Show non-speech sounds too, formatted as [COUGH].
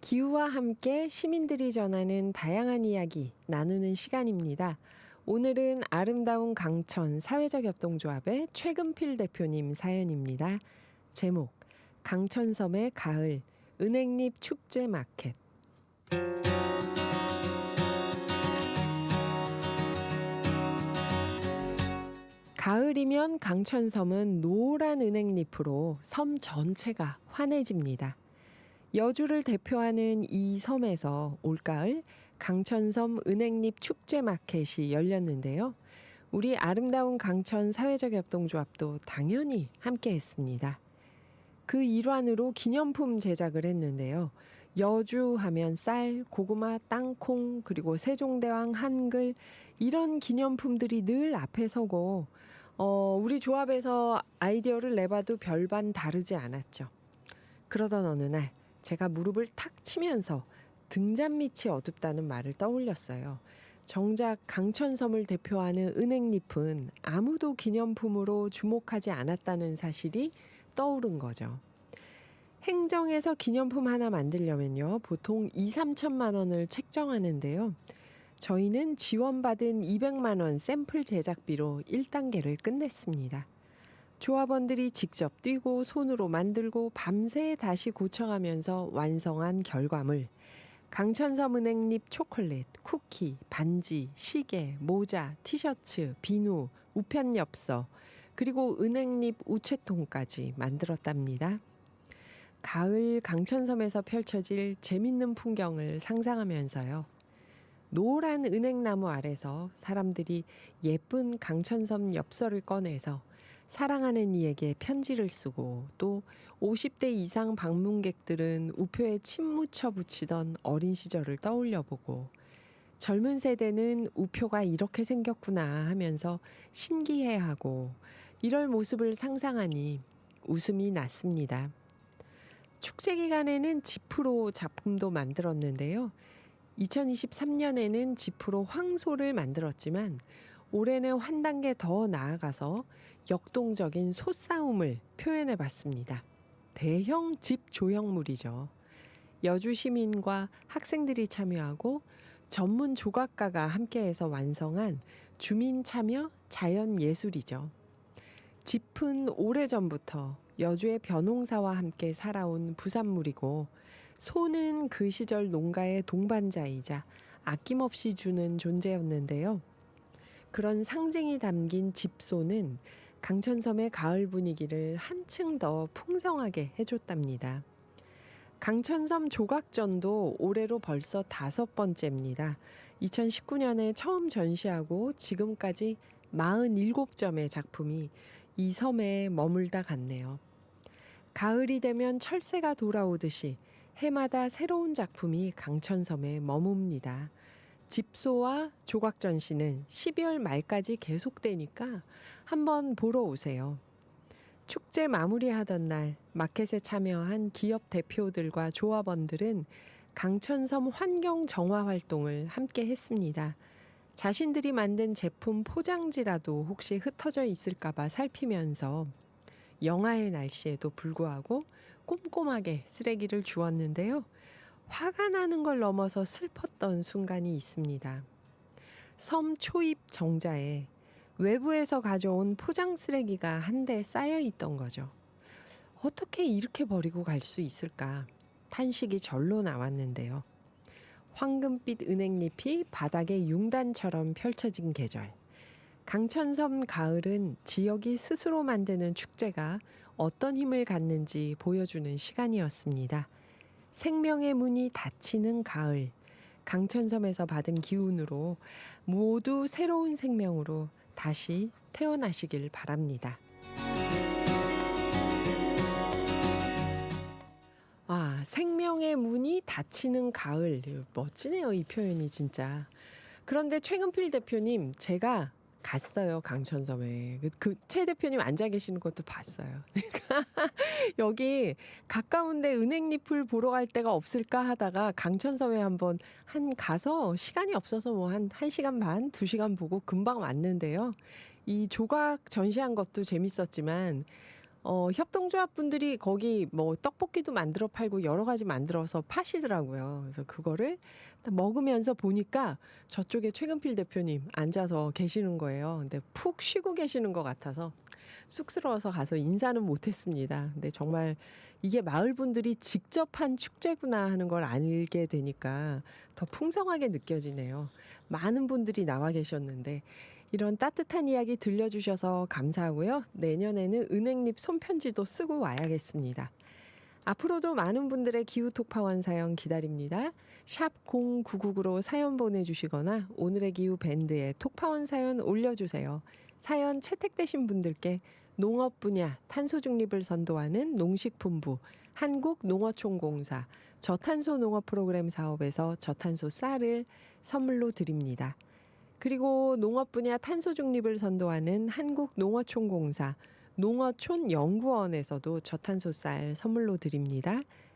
기후와 함께 시민들이 전하는 다양한 이야기 나누는 시간입니다. 오늘은 아름다운 강천 사회적 협동조합의 최금필 대표님 사연입니다. 제목 강천섬의 가을 은행잎 축제 마켓 가을이면 강천섬은 노란 은행잎으로 섬 전체가 환해집니다. 여주를 대표하는 이 섬에서 올가을 강천섬 은행잎 축제 마켓이 열렸는데요. 우리 아름다운 강천 사회적 협동조합도 당연히 함께 했습니다. 그 일환으로 기념품 제작을 했는데요. 여주 하면 쌀, 고구마, 땅콩, 그리고 세종대왕 한글 이런 기념품들이 늘 앞에 서고 어, 우리 조합에서 아이디어를 내봐도 별반 다르지 않았죠. 그러던 어느 날 제가 무릎을 탁 치면서 등잔 밑이 어둡다는 말을 떠올렸어요. 정작 강천섬을 대표하는 은행잎은 아무도 기념품으로 주목하지 않았다는 사실이 떠오른 거죠. 행정에서 기념품 하나 만들려면요. 보통 2, 3천만 원을 책정하는데요. 저희는 지원받은 200만 원 샘플 제작비로 1단계를 끝냈습니다. 조합원들이 직접 뛰고 손으로 만들고 밤새 다시 고쳐가면서 완성한 결과물. 강천섬 은행잎 초콜릿, 쿠키, 반지, 시계, 모자, 티셔츠, 비누, 우편엽서, 그리고 은행잎 우체통까지 만들었답니다. 가을 강천섬에서 펼쳐질 재밌는 풍경을 상상하면서요. 노란 은행나무 아래서 사람들이 예쁜 강천섬 엽서를 꺼내서 사랑하는 이에게 편지를 쓰고 또 50대 이상 방문객들은 우표에 침 묻혀 붙이던 어린 시절을 떠올려 보고 젊은 세대는 우표가 이렇게 생겼구나 하면서 신기해하고 이럴 모습을 상상하니 웃음이 났습니다. 축제 기간에는 지프로 작품도 만들었는데요. 2023년에는 지프로 황소를 만들었지만 올해는 한 단계 더 나아가서 역동적인 소싸움을 표현해 봤습니다. 대형 집 조형물이죠. 여주 시민과 학생들이 참여하고 전문 조각가가 함께해서 완성한 주민 참여 자연 예술이죠. 짚은 오래전부터 여주의 벼농사와 함께 살아온 부산물이고 소는 그 시절 농가의 동반자이자 아낌없이 주는 존재였는데요. 그런 상징이 담긴 집소는 강천섬의 가을 분위기를 한층 더 풍성하게 해줬답니다. 강천섬 조각전도 올해로 벌써 다섯 번째입니다. 2019년에 처음 전시하고 지금까지 47점의 작품이 이 섬에 머물다 갔네요. 가을이 되면 철새가 돌아오듯이 해마다 새로운 작품이 강천섬에 머뭅니다. 집소와 조각 전시는 12월 말까지 계속되니까 한번 보러 오세요. 축제 마무리하던 날 마켓에 참여한 기업 대표들과 조합원들은 강천섬 환경 정화 활동을 함께 했습니다. 자신들이 만든 제품 포장지라도 혹시 흩어져 있을까봐 살피면서 영하의 날씨에도 불구하고 꼼꼼하게 쓰레기를 주었는데요. 화가 나는 걸 넘어서 슬펐던 순간이 있습니다. 섬 초입 정자에 외부에서 가져온 포장 쓰레기가 한 대 쌓여 있던 거죠. 어떻게 이렇게 버리고 갈 수 있을까? 탄식이 절로 나왔는데요. 황금빛 은행잎이 바닥에 융단처럼 펼쳐진 계절. 강천섬 가을은 지역이 스스로 만드는 축제가 어떤 힘을 갖는지 보여주는 시간이었습니다. 생명의 문이 닫히는 가을. 강천섬에서 받은 기운으로 모두 새로운 생명으로 다시 태어나시길 바랍니다. 와, 생명의 문이 닫히는 가을. 멋지네요, 이 표현이 진짜. 그런데 최근필 대표님, 제가 갔어요 강천섬에 그 최 대표님 앉아 계시는 것도 봤어요. [LAUGHS] 여기 가까운데 은행잎을 보러 갈 데가 없을까 하다가 강천섬에 한번 한 가서 시간이 없어서 뭐한한 시간 반, 두 시간 보고 금방 왔는데요. 이 조각 전시한 것도 재밌었지만 어, 협동조합 분들이 거기 뭐 떡볶이도 만들어 팔고 여러 가지 만들어서 파시더라고요. 그래서 그거를 딱 먹으면서 보니까 저쪽에 최근필 대표님 앉아서 계시는 거예요. 근데 푹 쉬고 계시는 것 같아서 쑥스러워서 가서 인사는 못했습니다. 근데 정말 이게 마을 분들이 직접 한 축제구나 하는 걸 알게 되니까 더 풍성하게 느껴지네요. 많은 분들이 나와 계셨는데 이런 따뜻한 이야기 들려주셔서 감사하고요. 내년에는 은행립 손편지도 쓰고 와야겠습니다. 앞으로도 많은 분들의 기후톡 파원 사연 기다립니다. 샵 0999로 사연 보내주시거나 오늘의 기후 밴드에 톡파원 사연 올려주세요. 사연 채택되신 분들께 농업 분야 탄소 중립을 선도하는 농식품부 한국농어총공사 저탄소 농업 프로그램 사업에서 저탄소 쌀을 선물로 드립니다. 그리고 농업 분야 탄소 중립을 선도하는 한국농어총공사 농어촌 연구원에서도 저탄소 쌀 선물로 드립니다.